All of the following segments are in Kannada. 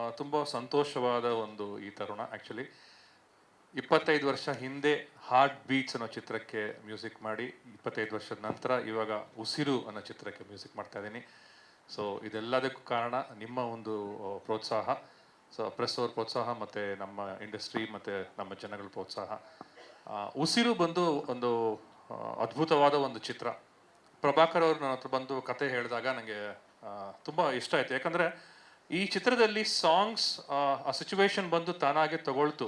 ತುಂಬ ಸಂತೋಷವಾದ ಒಂದು ಈ ತರುಣ ಆ್ಯಕ್ಚುಲಿ ಇಪ್ಪತ್ತೈದು ವರ್ಷ ಹಿಂದೆ ಹಾರ್ಟ್ ಬೀಟ್ಸ್ ಅನ್ನೋ ಚಿತ್ರಕ್ಕೆ ಮ್ಯೂಸಿಕ್ ಮಾಡಿ, ಇಪ್ಪತ್ತೈದು ವರ್ಷದ ನಂತರ ಇವಾಗ ಉಸಿರು ಅನ್ನೋ ಚಿತ್ರಕ್ಕೆ ಮ್ಯೂಸಿಕ್ ಮಾಡ್ತಾ ಇದ್ದೀನಿ. ಸೊ ಇದೆಲ್ಲದಕ್ಕೂ ಕಾರಣ ನಿಮ್ಮ ಒಂದು ಪ್ರೋತ್ಸಾಹ. ಸೊ ಪ್ರೆಸ್ ಅವ್ರ ಪ್ರೋತ್ಸಾಹ ಮತ್ತು ನಮ್ಮ ಇಂಡಸ್ಟ್ರಿ ಮತ್ತು ನಮ್ಮ ಜನಗಳ ಪ್ರೋತ್ಸಾಹ. ಉಸಿರು ಬಂದು ಒಂದು ಅದ್ಭುತವಾದ ಒಂದು ಚಿತ್ರ. ಪ್ರಭಾಕರ್ ಅವರು ನನ್ನ ಹತ್ರ ಬಂದು ಕತೆ ಹೇಳಿದಾಗ ನನಗೆ ತುಂಬ ಇಷ್ಟ ಆಯ್ತು. ಯಾಕಂದರೆ ಈ ಚಿತ್ರದಲ್ಲಿ ಸಾಂಗ್ಸ್, ಆ ಸಿಚುವೇಶನ್ ಬಂದು ತಾನಾಗೆ ತಗೊಳ್ತು.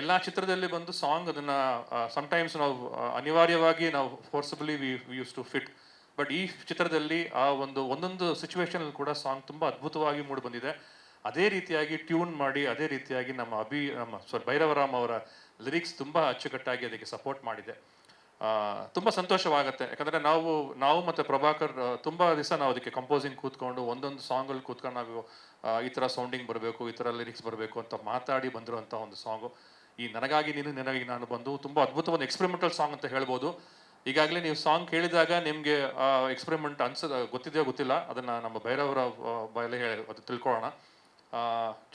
ಎಲ್ಲ ಚಿತ್ರದಲ್ಲಿ ಬಂದು ಸಾಂಗ್ ಅದನ್ನ ಸಮಟೈಮ್ಸ್ ನಾವು ಅನಿವಾರ್ಯವಾಗಿ ನಾವು forcibly we use to fit but ಈ ಚಿತ್ರದಲ್ಲಿ ಆ ಒಂದು, ಒಂದೊಂದು ಸಿಚುವೇಶನ್ ಕೂಡ ಸಾಂಗ್ ತುಂಬ ಅದ್ಭುತವಾಗಿ ಮೂಡಿ ಬಂದಿದೆ. ಅದೇ ರೀತಿಯಾಗಿ ಟ್ಯೂನ್ ಮಾಡಿ, ಅದೇ ರೀತಿಯಾಗಿ ನಮ್ಮ ಅಭಿ, ನಮ್ಮ ಸಾರಿ ಭೈರವರಾಮ್ ಅವರ ಲಿರಿಕ್ಸ್ ತುಂಬ ಅಚ್ಚುಕಟ್ಟಾಗಿ ಅದಕ್ಕೆ ಸಪೋರ್ಟ್ ಮಾಡಿದೆ. ತುಂಬ ಸಂತೋಷವಾಗುತ್ತೆ. ಯಾಕಂದರೆ ನಾವು ನಾವು ಮತ್ತು ಪ್ರಭಾಕರ್ ತುಂಬ ದಿವಸ ನಾವು ಅದಕ್ಕೆ ಕಂಪೋಸಿಂಗ್ ಕೂತ್ಕೊಂಡು ಒಂದೊಂದು ಸಾಂಗಲ್ಲಿ ಕೂತ್ಕೊಂಡು ನಾವು ಈ ಥರ ಸೌಂಡಿಂಗ್ ಬರಬೇಕು, ಈ ಥರ ಲಿರಿಕ್ಸ್ ಬರಬೇಕು ಅಂತ ಮಾತಾಡಿ ಬಂದಿರುವಂಥ ಒಂದು ಸಾಂಗು ಈ ನನಗಾಗಿ ನೀನು, ನಿನಗಾಗಿ ನಾನು ಬಂದು ತುಂಬ ಅದ್ಭುತ ಒಂದು ಎಕ್ಸ್ಪೆರಿಮೆಂಟಲ್ ಸಾಂಗ್ ಅಂತ ಹೇಳ್ಬೋದು. ಈಗಾಗಲೇ ನೀವು ಸಾಂಗ್ ಕೇಳಿದಾಗ ನಿಮಗೆ ಎಕ್ಸ್ಪೆರಿಮೆಂಟ್ ಅನ್ಸದ ಗೊತ್ತಿದೆಯೋ ಗೊತ್ತಿಲ್ಲ. ಅದನ್ನು ನಮ್ಮ ಭೈರವರ ಬಯಲೇ ಹೇಳಿ, ಅದು ತಿಳ್ಕೊಳ್ಳೋಣ.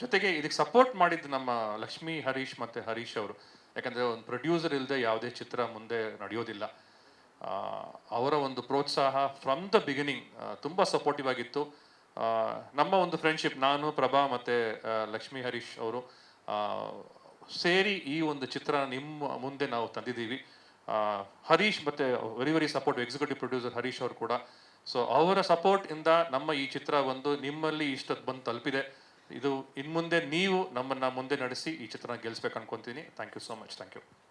ಜೊತೆಗೆ ಇದಕ್ಕೆ ಸಪೋರ್ಟ್ ಮಾಡಿದ್ದು ನಮ್ಮ ಲಕ್ಷ್ಮೀ, ಹರೀಶ್ ಮತ್ತು ಹರೀಶ್ ಅವರು. ಯಾಕಂದರೆ ಒಂದು ಪ್ರೊಡ್ಯೂಸರ್ ಇಲ್ಲದೆ ಯಾವುದೇ ಚಿತ್ರ ಮುಂದೆ ನಡೆಯೋದಿಲ್ಲ. ಅವರ ಒಂದು ಪ್ರೋತ್ಸಾಹ ಫ್ರಮ್ ದ ಬಿಗಿನಿಂಗ್ ತುಂಬ ಸಪೋರ್ಟಿವ್ ಆಗಿತ್ತು. ನಮ್ಮ ಒಂದು ಫ್ರೆಂಡ್ಶಿಪ್ ನಾನು, ಪ್ರಭಾ ಮತ್ತು ಲಕ್ಷ್ಮೀ, ಹರೀಶ್ ಅವರು ಸೇರಿ ಈ ಒಂದು ಚಿತ್ರ ನಿಮ್ಮ ಮುಂದೆ ನಾವು ತಂದಿದ್ದೀವಿ. ಹರೀಶ್ ಮತ್ತು very very support executive producer Harish ಅವರು ಕೂಡ. ಸೊ ಅವರ ಸಪೋರ್ಟ್ ಇಂದ ನಮ್ಮ ಈ ಚಿತ್ರ ಒಂದು ನಿಮ್ಮಲ್ಲಿ ಇಷ್ಟೊತ್ತು ಬಂದು ತಲುಪಿದೆ. ಇದು ಇನ್ಮುಂದೆ ನೀವು ನಮ್ಮನ್ನ ಮುಂದೆ ನಡೆಸಿ ಈ ಚಿತ್ರನ ಗೆಲ್ಲಿಸ್ಬೇಕು ಅನ್ಕೊಂತೀನಿ thank you so much thank you